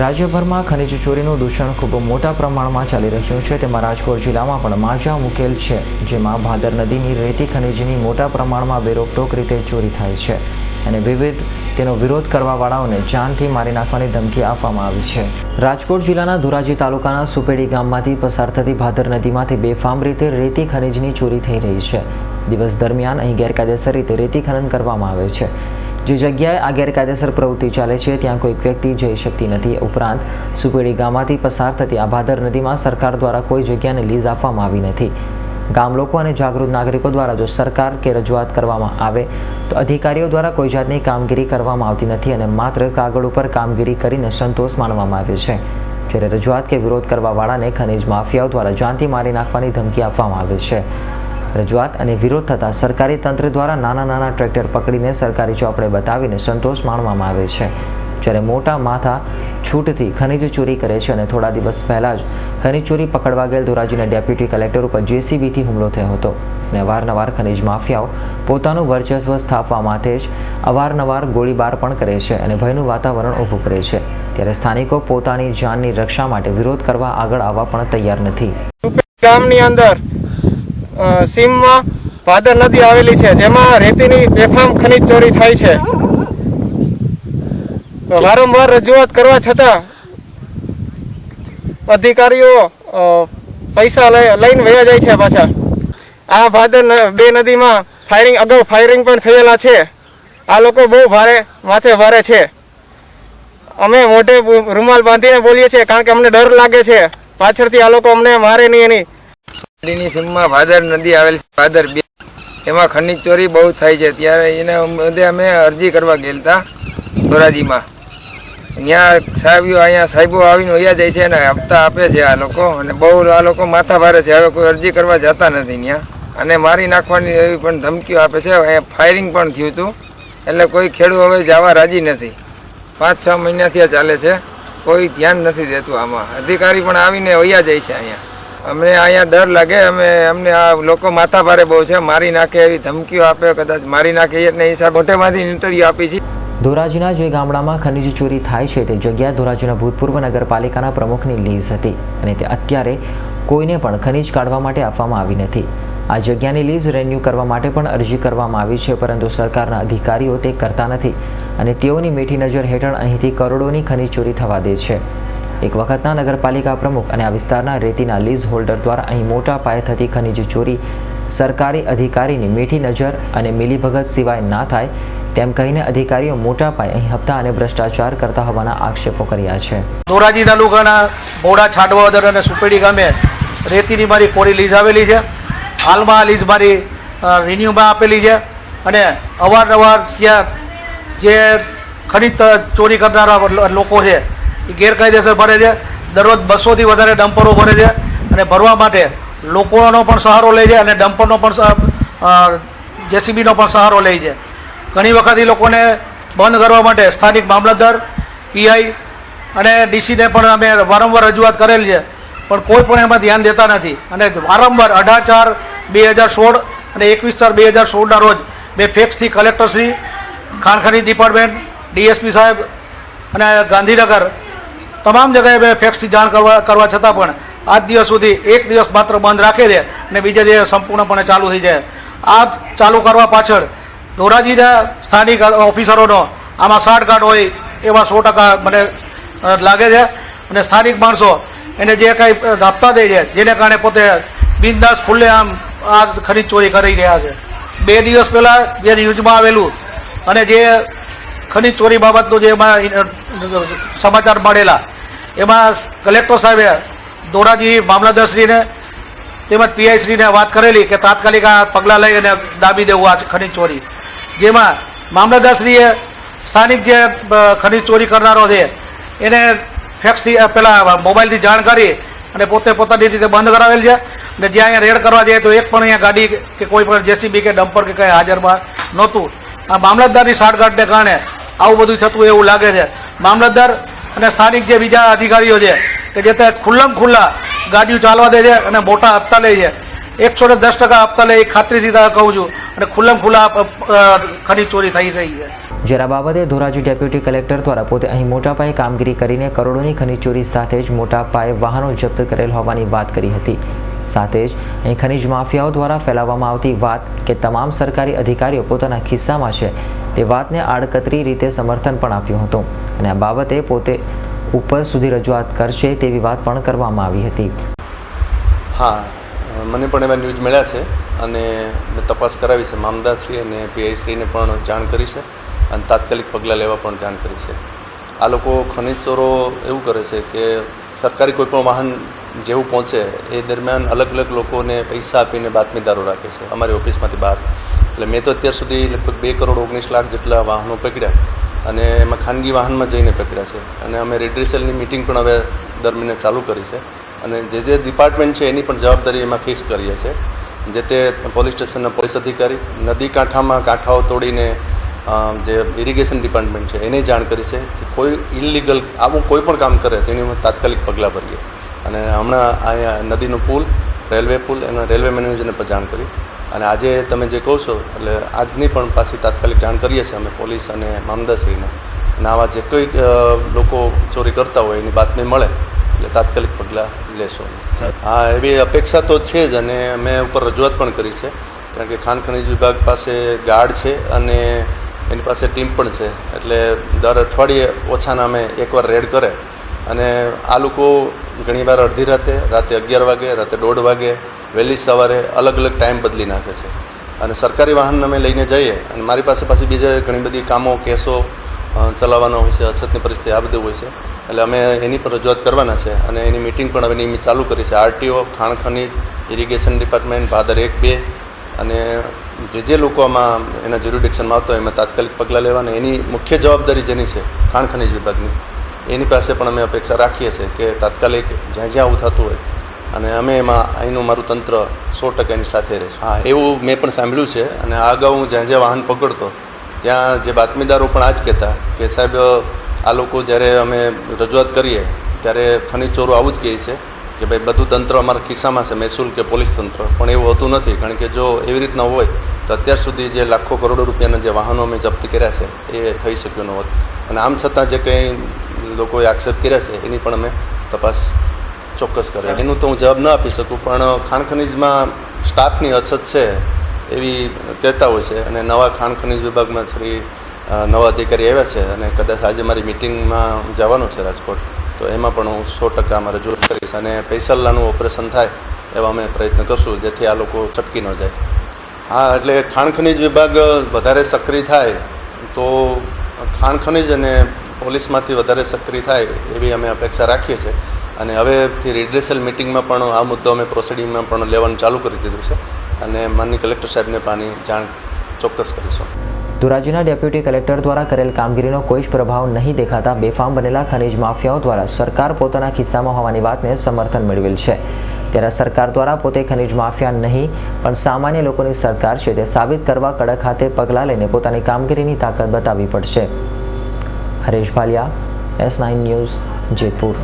રાજ્યભરમાં ખનિજ ચોરીનું દૂષણ ખૂબ મોટા પ્રમાણમાં ચાલી રહ્યું છે. તેમાં રાજકોટ જિલ્લામાં પણ માજા મુકેલ છે, જેમાં ભાદર નદીની રેતી ખનિજની મોટા પ્રમાણમાં બેરોકટોક રીતે ચોરી થાય છે અને વિવિધ તેનો વિરોધ કરવાવાળાઓને જાનથી મારી નાખવાની ધમકી આપવામાં આવી છે. રાજકોટ જિલ્લાના ધોરાજી તાલુકાના સુપેડી ગામમાંથી પસાર થતી ભાદર નદીમાંથી બેફામ રીતે રેતી ખનિજની ચોરી થઈ રહી છે. દિવસ દરમિયાન અહીં ગેરકાયદેસર રીતે રેતી ખનન કરવામાં આવે છે. જે જગ્યાએ આ ગેરકાયદેસર પ્રવૃત્તિ ચાલે છે, ત્યાં કોઈક વ્યક્તિ જઈ શકતી નથી. ઉપરાંત સુપેડી ગામમાંથી પસાર થતી આ ભાદર નદીમાં સરકાર દ્વારા કોઈ જગ્યાને લીઝ આપવામાં આવી નથી. ગામ લોકો અને જાગૃત નાગરિકો દ્વારા જો સરકાર કે રજૂઆત કરવામાં આવે, તો અધિકારીઓ દ્વારા કોઈ જાતની કામગીરી કરવામાં આવતી નથી અને માત્ર કાગળ ઉપર કામગીરી કરીને સંતોષ માનવામાં આવે છે. જ્યારે રજૂઆત કે વિરોધ કરવાવાળાને ખનિજ માફિયાઓ દ્વારા જાનથી મારી નાખવાની ધમકી આપવામાં આવે છે. રજૂઆત અને વિરોધ થતાં સરકારી તંત્ર દ્વારા નાના નાના ટ્રેક્ટર પકડીને સરકારી ચોપડે બતાવીને સંતોષ માણવામાં આવે છે. જ્યારે મોટા માથા છૂટથી ખનિજ ચોરી કરે છે અને થોડા દિવસ પહેલાં જ ખનિજ ચોરી પકડવા ગયેલ ધોરાજીના ડેપ્યુટી કલેક્ટર ઉપર જેસીબીથી હુમલો થયો હતો અને અવારનવાર ખનિજ માફિયાઓ પોતાનું વર્ચસ્વ સ્થાપવા માટે જ અવારનવાર ગોળીબાર પણ કરે છે અને ભયનું વાતાવરણ ઊભું કરે છે. ત્યારે સ્થાનિકો પોતાની જાનની રક્ષા માટે વિરોધ કરવા આગળ આવવા પણ તૈયાર નથી. ગામની અંદર સીમમાં ભાદર નદી આવેલી છે, જેમાં રેતીની બેફામ ખનીજ ચોરી થાય છે. વારંવાર રજૂઆત કરવા છતાં અધિકારીઓ પૈસા લઈ- લઈને વયા જાય છે પાછા. આ ભાદર બે નદીમાં ફાયરિંગ અગાઉ ફાયરિંગ પણ થયેલા છે. આ લોકો બહુ ભારે માથે ભારે છે. અમે મોઢે રૂમાલ બાંધીને બોલીએ છીએ, કારણ કે અમને ડર લાગે છે. પાછળથી આ લોકો અમને મારે નહીં એની નદીની સીમમાં ભાદર નદી આવેલ છે. ભાદર બે એમાં ખનિજ ચોરી બહુ થાય છે. ત્યારે એને બધે અમે અરજી કરવા ગયેલા ધોરાજીમાં અહીંયા સાહેબો અહીંયા સાહેબો આવીને વયા જાય છે અને હપ્તા આપે છે આ લોકો. અને બહુ આ લોકો માથા ભારે છે. હવે કોઈ અરજી કરવા જતા નથી ત્યાં. અને મારી નાખવાની એવી પણ ધમકીઓ આપે છે. અહીંયા ફાયરિંગ પણ થયું હતું. એટલે કોઈ ખેડૂત હવે જવા રાજી નથી. પાંચ છ મહિનાથી આ ચાલે છે. કોઈ ધ્યાન નથી દેતું આમાં. અધિકારી પણ આવીને વયા જાય છે અહીંયા. અમને અહીંયા ડર લાગે, અમે અમને આ લોકો માથા ભારે બહુ છે, મારી નાખે એવી ધમકીઓ આપે, કદાચ મારી નાખે એટલે હિસાબ મોટેમાંથી ઇન્ટરવ્યુ આપી છે. ધોરાજીના જે ગામડામાં ખનિજ ચોરી થાય છે, તે જગ્યા ધોરાજીના ભૂતપૂર્વ નગરપાલિકાના પ્રમુખની લીઝ હતી અને તે અત્યારે કોઈને પણ ખનિજ કાઢવા માટે આપવામાં આવી નથી. આ જગ્યાની લીઝ રેન્યુ કરવા માટે પણ અરજી કરવામાં આવી છે, પરંતુ સરકારના અધિકારીઓ તે કરતા નથી અને તેઓની મીઠી નજર હેઠળ અહીંથી કરોડોની ખનિજ ચોરી થવા દે છે. એક વખતના નગરપાલિકા પ્રમુખ અને આ વિસ્તારના રેતીના લીઝ હોલ્ડર દ્વારા અહીં મોટા પાયે થતી ખનિજ ચોરી સરકારી અધિકારીની મીઠી નજર અને મિલીભગત સિવાય ના થાય તેમ કહીને અધિકારીઓ મોટા પાયે અહીં હપ્તા અને ભ્રષ્ટાચાર કરતા હોવાના આક્ષેપો કર્યા છે. ધોરાજી તાલુકાના મોડા છાડવાદર અને સુપેડી ગામે રેતીની મારી કોરી લીઝ આવેલી છે. હાલમાં લીઝ મારી રિન્યુમાં આપેલી છે અને અવારનવાર ત્યાં જે ખનિજ ચોરી કરનારા લોકો છે એ ગેરકાયદેસર ભરે છે. દરરોજ બસોથી વધારે ડમ્પરો ભરે છે અને ભરવા માટે લોકોનો પણ સહારો લે છે અને ડમ્પરનો પણ જેસીબીનો પણ સહારો લે છે. ઘણી વખત એ લોકોને બંધ કરવા માટે સ્થાનિક મામલતદાર, પીઆઈ અને ડીસીને પણ અમે વારંવાર રજૂઆત કરેલ છે. પણ કોઈ પણ એમાં ધ્યાન દેતા નથી. અને વારંવાર અઢાર ચાર બે હજાર સોળ અને એકવીસ ચાર બે હજાર સોળના રોજ બે ફેક્સથી કલેક્ટરશ્રી ખાણખની ડિપાર્ટમેન્ટ, ડીએસપી સાહેબ અને ગાંધીનગર તમામ જગ્યાએ બે ફેક્સથી જાણ કરવા કરવા છતાં પણ આજ દિવસ સુધી એક દિવસ માત્ર બંધ રાખે છે અને બીજા દિવસે સંપૂર્ણપણે ચાલુ થઈ જાય. આ ચાલુ કરવા પાછળ ધોરાજીના સ્થાનિક ઓફિસરોનો આમાં સાઠગાંઠ હોય એવા સો ટકા મને લાગે છે. અને સ્થાનિક માણસો એને જે કાંઈ હપ્તા દે છે, જેને કારણે પોતે બિનદાસ ખુલ્લે આમ આ ખરીદ ચોરી કરી રહ્યા છે. બે દિવસ પહેલાં જે ન્યૂઝમાં આવેલું અને જે ખનીજ ચોરી બાબતનું જે સમાચાર મળેલા એમાં કલેક્ટર સાહેબે ધોરાજી મામલતદારશ્રીને તેમજ પીઆઈશ્રીને વાત કરેલી કે તાત્કાલિક આ પગલાં લઈ અને દાબી દેવું આ ખનિજ ચોરી. જેમાં મામલતદારશ્રીએ સ્થાનિક જે ખનીજ ચોરી કરનારો છે, એને ફેક્સથી પેલા મોબાઈલથી જાણ કરી અને પોતે પોતાની રીતે બંધ કરાવેલ છે. અને જ્યાં અહીંયા રેડ કરવા જાય તો એક પણ અહીંયા ગાડી કે કોઈ પણ જેસીબી કે ડમ્પર કે કંઈ હાજરમાં નહોતું. આ મામલતદારની સાઠગાંઠને કારણે આવું બધું થતું એવું લાગે છે. મામલતદાર અને સ્થાનિક જે બીજા અધિકારીઓ છે, કે જે તે ખુલ્લમ ખુલ્લા ગાડીઓ ચાલવા દે છે અને મોટા હપ્તા લે છે. એકસો ને દસ ટકા હપ્તા લે, એ તારે કહું છું. અને ખુલ્લમ ખુલ્લા ખનીજ ચોરી થઈ રહી છે. જ્યારે બાબતે ધોરાજી ડેપ્યુટી કલેક્ટર દ્વારા પોતે અહીં મોટા પાયે કામગીરી કરીને કરોડોની ખનીજ ચોરી સાથે જ મોટા પાયે વાહનો જપ્ત કરેલ હોવાની વાત કરી હતી. સાથે જ અહીં ખનીજ માફિયાઓ દ્વારા ફેલાવવામાં આવતી વાત કે તમામ સરકારી અધિકારીઓ પોતાના ખિસ્સામાં છે તે વાતને આડકતરી રીતે સમર્થન પણ આપ્યું હતું. અને આ બાબતે પોતે ઉપર સુધી રજૂઆત કરશે તેવી વાત પણ કરવામાં આવી હતી. હા, મને પણ એવા ન્યૂઝ મળ્યા છે અને મેં તપાસ કરાવી છે. મામદાશ્રી અને પીઆઈશ્રીને પણ જાણ કરી છે અને તાત્કાલિક પગલાં લેવા પણ જાણ કરી છે. આ લોકો ખનિજ ચોરો એવું કરે છે કે સરકારી કોઈ પણ વાહન જેવું પહોંચે એ દરમિયાન અલગ અલગ લોકોને પૈસા આપીને બાતમીદારો રાખે છે. અમારી ઓફિસમાંથી બહાર. એટલે મેં તો અત્યાર સુધી લગભગ બે કરોડ ઓગણીસ લાખ જેટલા વાહનો પકડ્યા અને એમાં ખાનગી વાહનમાં જઈને પકડ્યા છે. અને અમે રેડ્રેસલની મિટિંગ પણ હવે દર મહિને ચાલુ કરી છે. અને જે જે ડિપાર્ટમેન્ટ છે એની પણ જવાબદારી એમાં ફિક્સ કરીએ છીએ જે તે પોલીસ સ્ટેશનના પોલીસ અધિકારી, નદી કાંઠામાં કાંઠાઓ તોડીને જે ઇરિગેશન ડિપાર્ટમેન્ટ છે, એને જાણ કરી છે કે કોઈ ઇલીગલ આવું કોઈ પણ કામ કરે તેની તાત્કાલિક પગલાં ભરીએ. અને હમણાં અહીંયા નદીનું પુલ રેલવે પુલ એના રેલવે મેનેજરને પણ જાણ કરી. અને આજે તમે જે કહો છો એટલે આજની પણ પાછી તાત્કાલિક જાણ કરીએ છીએ અમે પોલીસ અને મામદાશ્રીને અને આવા જે કોઈ લોકો ચોરી કરતા હોય એની બાતમી મળે એટલે તાત્કાલિક પગલાં લેશો હા એવી અપેક્ષા તો છે જ અને મેં ઉપર રજૂઆત પણ કરી છે. કારણ કે ખાણ ખનિજ વિભાગ પાસે ગાર્ડ છે અને એની પાસે ટીમ પણ છે. એટલે દર અઠવાડિયે ઓછા નામે એકવાર રેડ કરે. અને આ લોકો ઘણીવાર અડધી રાતે રાતે અગિયાર વાગે, રાતે દોઢ વાગે, વહેલી સવારે અલગ અલગ ટાઈમ બદલી નાખે છે. અને સરકારી વાહન અમે લઈને જઈએ અને મારી પાસે પાછી બીજા ઘણી બધી કામો, કેસો ચલાવવાનો હોય છે, અછતની પરિસ્થિતિ, આ બધું હોય છે. એટલે અમે એની પર રજૂઆત કરવાના છે અને એની મિટિંગ પણ હવે નિયમિત ચાલુ કરી છે. આરટીઓ, ખાણ ખનીજ, ઇરિગેશન ડિપાર્ટમેન્ટ, ભાદર એક, બે અને જે જે લોકો આમાં એના જ્યુરિડિક્શનમાં આવતા હોય, એમાં તાત્કાલિક પગલાં લેવાના. એની મુખ્ય જવાબદારી જેની છે, ખાણ ખનીજ વિભાગની. એની પાસે પણ અમે અપેક્ષા રાખીએ છીએ કે તાત્કાલિક જ્યાં જ્યાં આવું થતું હોય, અને અમે એમાં અહીંનું મારું તંત્ર સો ટકાની સાથે સાથે રહેશે. હા, એવું મેં પણ સાંભળ્યું છે, અને આ અગાઉ હું જ્યાં જ્યાં વાહન પકડતો, ત્યાં જે બાતમીદારો પણ આ જ કહેતા કે સાહેબ, આ લોકો જ્યારે અમે રજૂઆત કરીએ, ત્યારે ખનિજ આવું જ કહે છે કે ભાઈ, બધું તંત્ર અમારા ખિસ્સામાં છે, મહેસૂલ કે પોલીસ તંત્ર. પણ એવું હોતું નથી, કારણ કે જો એવી રીતના હોય તો અત્યાર સુધી જે લાખો કરોડો રૂપિયાના જે વાહનો અમે જપ્ત કર્યા છે એ થઈ શક્યું ન હોત. અને આમ છતાં જે કંઈ લોકોએ આક્ષેપ કર્યા છે એની પણ અમે તપાસ ચોક્કસ કરે એનું તો હું જવાબ ન આપી શકું પણ ખાણ ખનીજમાં સ્ટાફની અછત છે એવી કહેતા હોય છે. અને નવા ખાણ ખનીજ વિભાગમાં શ્રી નવા અધિકારી આવ્યા છે અને કદાચ આજે મારી મિટિંગમાં જવાનું છે રાજકોટ તો એમાં પણ હું સો ટકા અમારે જોર કરીશ અને પૈસલાનું ઓપરેશન થાય એવા અમે પ્રયત્ન કરશું જેથી આ લોકો ચટકી ન જાય. હા, એટલે ખાણ ખનિજ વિભાગ વધારે સક્રિય થાય તો ખાણ ખનિજ અને પોલીસમાંથી વધારે સક્રિય થાય એવી અમે અપેક્ષા રાખીએ છીએ. અને હવેથી રિડ્રેસલ મિટિંગમાં પણ આ મુદ્દો અમે પ્રોસિડિંગમાં પણ લેવાનું ચાલુ કરી દીધું છે. અને માનની કલેક્ટર સાહેબને પાની જાણ ચોક્કસ કરીશું. ધોરાજીના ડેપ્યુટી કલેક્ટર દ્વારા કરેલ કામગીરીનો કોઈ જ પ્રભાવ નહીં દેખાતા બેફામ બનેલા ખનીજ માફિયાઓ દ્વારા સરકાર પોતાના ખિસ્સામાં હોવાની વાતને સમર્થન મેળવેલ છે. ત્યારે સરકાર દ્વારા પોતે ખનીજ માફિયા નહીં, પણ સામાન્ય લોકોની સરકાર છે તે સાબિત કરવા કડક હાથે પગલાં લઈને પોતાની કામગીરીની તાકાત બતાવવી પડશે. Haresh Bhaliya, S nine news, Jetpur.